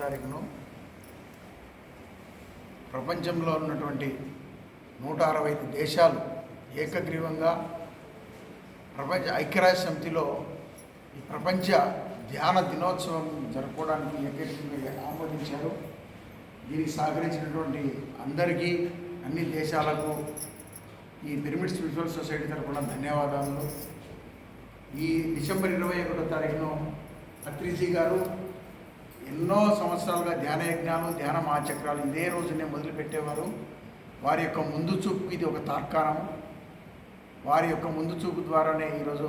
తారీఖును ప్రపంచంలో ఉన్నటువంటి నూట అరవై ఐదు దేశాలు ఏకగ్రీవంగా ప్రపంచ ఐక్యరాజ్య సమితిలో ఈ ప్రపంచ ధ్యాన దినోత్సవం జరుపుకోవడానికి ఏకగ్రీవంగా ఆమోదించారు. దీనికి సహకరించినటువంటి అందరికీ అన్ని దేశాలకు ఈ పిరమిడ్ స్పిరిచువల్ సొసైటీ తరఫున ధన్యవాదాలు. ఈ డిసెంబర్ ఇరవై ఒకటో తారీఖును అత్రిజీ గారు ఎన్నో సంవత్సరాలుగా ధ్యాన యజ్ఞాలు ధ్యాన మహాచక్రాలు ఇదే రోజునే మొదలుపెట్టేవారు. వారి యొక్క ముందు చూపు ఇది ఒక తార్కాణం. వారి యొక్క ముందు చూపు ద్వారానే ఈరోజు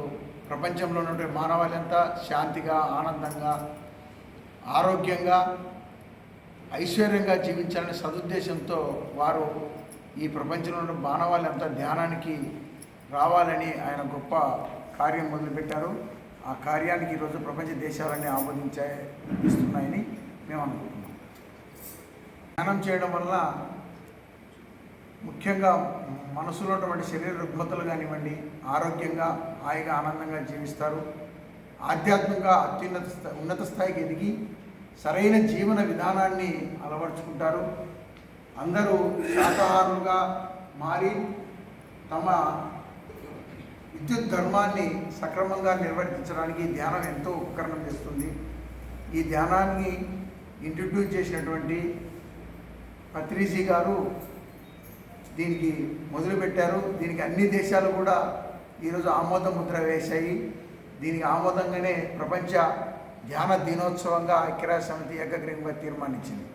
ప్రపంచంలో ఉన్నటువంటి మానవాళంతా శాంతిగా ఆనందంగా ఆరోగ్యంగా ఐశ్వర్యంగా జీవించాలనే సదుద్దేశంతో వారు ఈ ప్రపంచంలో ఉన్న మానవాళంతా ధ్యానానికి రావాలని ఆయన గొప్ప కార్యం మొదలుపెట్టారు. ఆ కార్యానికి ఈరోజు ప్రపంచ దేశాలన్నీ ఆమోదించే ఇస్తున్నాయని మేము అనుకుంటున్నాం. ధ్యానం చేయడం వల్ల ముఖ్యంగా మనసులో ఉన్నటువంటి శరీర రుగ్మతలు కానివ్వండి ఆరోగ్యంగా హాయిగా ఆనందంగా జీవిస్తారు. ఆధ్యాత్మికంగా అత్యున్నత స్థా ఉన్నత స్థాయికి ఎదిగి సరైన జీవన విధానాన్ని అలవర్చుకుంటారు. అందరూ శాకాహారులుగా మారి తమ విద్యుత్ ధర్మాన్ని సక్రమంగా నిర్వర్తించడానికి ఈ ధ్యానం ఎంతో ఉపకరణం చేస్తుంది. ఈ ధ్యానాన్ని ఇంట్రడ్యూస్ చేసినటువంటి పత్రిజీ గారు దీనికి మొదలుపెట్టారు. దీనికి అన్ని దేశాలు కూడా ఈరోజు ఆమోద ముద్ర వేశాయి. దీనికి ఆమోదంగానే ప్రపంచ ధ్యాన దినోత్సవంగా ఐక్యరాజ్య సమితి ఏకగ్రీవంగా తీర్మానించింది.